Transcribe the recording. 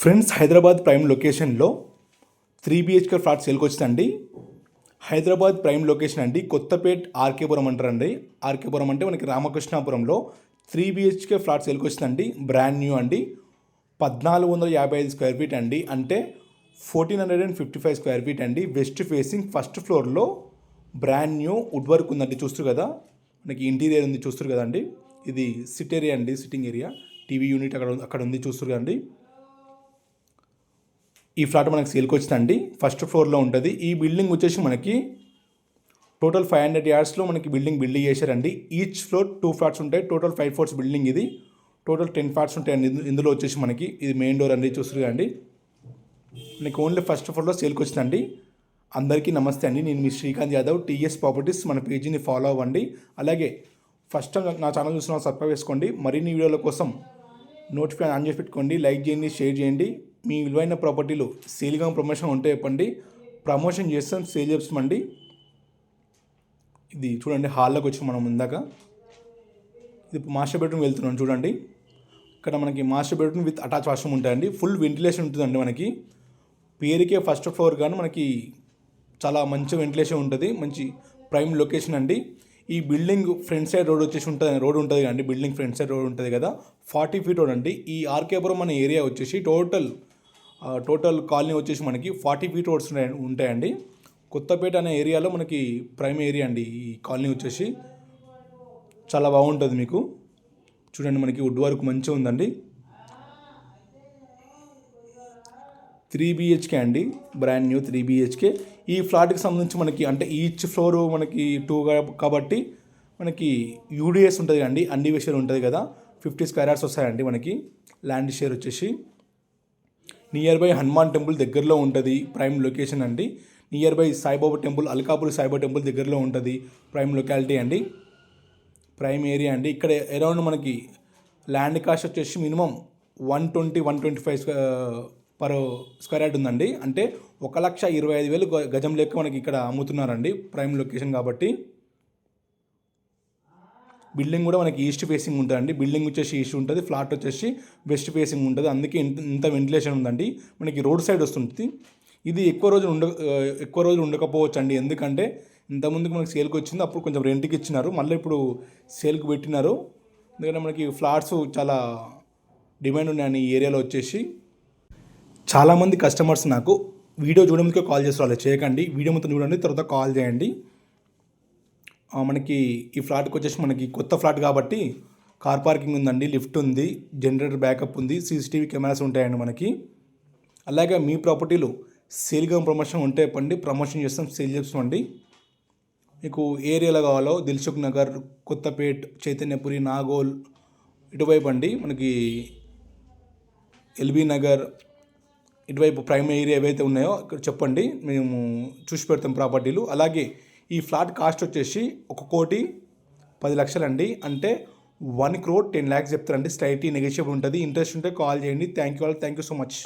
Friends Hyderabad prime లొకేషన్లో three BHK flat సేల్కి వచ్చిందండి. హైదరాబాద్ ప్రైమ్ లొకేషన్ అండి కొత్తపేట్ ఆర్కేపురం అంటారండి. ఆర్కేపురం అంటే మనకి రామకృష్ణాపురంలో త్రీ బిహెచ్కే ఫ్లాట్ సేల్కి వచ్చిందండి. బ్రాండ్ న్యూ అండి. పద్నాలుగు వందల యాభై ఐదు స్క్వేర్ ఫీట్ అండి. అంటే fourteen hundred and fifty five square feet అండి. వెస్ట్ ఫేసింగ్ ఫస్ట్ ఫ్లోర్లో బ్రాండ్ న్యూ వుడ్ వర్క్ ఉందండి. చూస్తారు కదా? మనకి ఇంటీరియర్ ఉంది చూస్తారు కదండి? ఇది సిట్ ఏరియా అండి సిట్టింగ్ ఏరియా. టీవీ యూనిట్ అక్కడ అక్కడ ఉంది చూస్తారు కదండి? ఈ ఫ్లాట్ మనకి సేల్కి వచ్చిందండి. ఫస్ట్ ఫ్లోర్లో ఉంటుంది. ఈ బిల్డింగ్ వచ్చేసి మనకి టోటల్ ఫైవ్ హండ్రెడ్ యార్డ్స్లో మనకి బిల్డింగ్ బిల్డింగ్ చేశారండి. ఈచ్ ఫ్లోర్ టూ ఫ్లాట్స్ ఉంటాయి. టోటల్ ఫైవ్ ఫ్లోర్స్ బిల్డింగ్ ఇది. టోటల్ టెన్ ఫ్లాట్స్ ఉంటాయండి ఇందులో వచ్చేసి మనకి ఇది మెయిన్ డోర్ అండి చూస్తారు అండి మనకి ఓన్లీ ఫస్ట్ ఫ్లోర్లో సేల్కి వచ్చిందండి. అందరికీ నమస్తే అండి. నేను మీ శ్రీకాంత్ యాదవ్ టీఎస్ ప్రాపర్టీస్. మన పేజీని ఫాలో అవ్వండి. అలాగే ఫస్ట్ టైం నా ఛానల్ చూసిన సబ్స్క్రైబ్ చేసుకోండి. మరిన్ని వీడియోల కోసం నోటిఫికేషన్ ఆన్ చేసి పెట్టుకోండి. లైక్ చేయండి షేర్ చేయండి. మీ విలువైన ప్రాపర్టీలు సేల్గా ప్రమోషన్ ఉంటే చెప్పండి. ప్రమోషన్ చేస్తాం సేల్ చేస్తామండి ఇది చూడండి హాల్లోకి వచ్చి మనం ఇందాక. ఇది మాస్టర్ బెడ్రూమ్ వెళ్తున్నాం చూడండి. ఇక్కడ మనకి master bedroom with attach washroom ఉంటాయండి. ఫుల్ వెంటిలేషన్ ఉంటుందండి మనకి. పేరుకే ఫస్ట్ ఫ్లోర్ కానీ మనకి చాలా మంచి వెంటిలేషన్ ఉంటుంది. మంచి ప్రైమ్ లొకేషన్ అండి. ఈ బిల్డింగ్ ఫ్రంట్ సైడ్ రోడ్ వచ్చేసి ఉంటుంది రోడ్ ఉంటుంది అండి బిల్డింగ్ ఫ్రంట్ సైడ్ రోడ్ ఉంటుంది కదా. ఫార్టీ ఫీట్ రోడ్ అండి. ఈ ఆర్కేపురం అనే ఏరియా వచ్చేసి టోటల్ టోటల్ కాలనీ వచ్చేసి మనకి ఫార్టీ ఫీట్ రోడ్స్ ఉన్నాయి- ఉంటాయండి. కొత్తపేట అనే ఏరియాలో మనకి ప్రైమ్ ఏరియా అండి ఈ కాలనీ వచ్చేసి. చాలా బాగుంటుంది మీకు. చూడండి మనకి వుడ్ వర్క్ మంచిగా ఉందండి. త్రీ బిహెచ్కే అండి. బ్రాండ్ న్యూ త్రీ బిహెచ్కే ఈ ఫ్లాట్కి సంబంధించి మనకి అంటే ఈచ్ ఫ్లోర్ మనకి టూ కాబట్టి మనకి యూడిఎస్ ఉంటుంది అండి అన్ని విషయాలు ఉంటుంది కదా. ఫిఫ్టీ స్క్వేర్ యార్డ్స్ వస్తాయండి మనకి. ల్యాండ్ షేర్ వచ్చేసి. నియర్ బై హనుమాన్ టెంపుల్ దగ్గరలో ఉంటుంది ప్రైమ్ లొకేషన్ అండి. Near by Saibaba temple Alkapur Saibaba temple దగ్గరలో ఉంటుంది ప్రైమ్ లొకాలిటీ అండి. ప్రైమ్ ఏరియా అండి. ఇక్కడ అరౌండ్ మనకి ల్యాండ్ కాస్ట్ వచ్చేసి minimum one twenty one twenty five per square yard ఉందండి. అంటే ఒక లక్ష ఇరవై ఐదు వేలు గ- గజం లెక్క మనకి ఇక్కడ అమ్ముతున్నారండి ప్రైమ్ లొకేషన్ కాబట్టి. బిల్డింగ్ కూడా మనకి ఈస్ట్ ఫేసింగ్ ఉంటుందండి. బిల్డింగ్ వచ్చేసి ఈస్ట్ ఉంటుంది ఫ్లాట్ వచ్చేసి వెస్ట్ ఫేసింగ్ ఉంటుంది. అందుకే ఇంత ఇంత వెంటిలేషన్ ఉందండి. మనకి రోడ్ సైడ్ వస్తుంది. ఇది ఎక్కువ రోజులు ఉండ ఎక్కువ రోజులు ఉండకపోవచ్చు అండి ఎందుకంటే ఇంతకుముందుకు మనకి సేల్కి వచ్చింది అప్పుడు కొంచెం రెంట్కి ఇచ్చినారు. మళ్ళీ ఇప్పుడు సేల్కి పెట్టినారు. ఎందుకంటే మనకి ఫ్లాట్స్ చాలా డిమాండ్ ఉన్నాయని ఈ ఏరియాలో వచ్చేసి. చాలామంది కస్టమర్స్ నాకు వీడియో చూడడానికి కాల్ చేస్తారు వాళ్ళు. చేయకండి. వీడియో మొత్తం చూడండి తర్వాత కాల్ చేయండి. మనకి ఈ ఫ్లాట్కి వచ్చేసి మనకి కొత్త ఫ్లాట్ కాబట్టి కార్ పార్కింగ్ ఉందండి లిఫ్ట్ ఉంది జనరేటర్ బ్యాకప్ ఉంది సీసీటీవీ కెమెరాస్ ఉంటాయండి మనకి. అలాగే మీ ప్రాపర్టీలు సేల్గా ప్రమోషన్ ఉంటే పండి ప్రమోషన్ చేస్తాం సేల్ చేస్తామండి మీకు ఏరియాలో కావాలో దిల్సుఖ్ నగర్ కొత్తపేట్ చైతన్యపురి నాగోల్ ఇటువైపు అండి మనకి ఎల్బీ నగర్ ఇటువైపు ప్రైమ్ ఏరియా ఏవైతే ఉన్నాయో ఇక్కడ చెప్పండి మేము చూసి పెడతాం ప్రాపర్టీలు. అలాగే ఈ ఫ్లాట్ కాస్ట్ వచ్చేసి ఒక కోటి పది లక్షలండి. అంటే వన్ క్రోర్ టెన్ ల్యాక్స్ చెప్తారండి. స్లైట్లీ నెగోషియబుల్ ఉంటుంది. ఇంట్రెస్ట్ ఉంటే కాల్ చేయండి. Thank you all thank you so much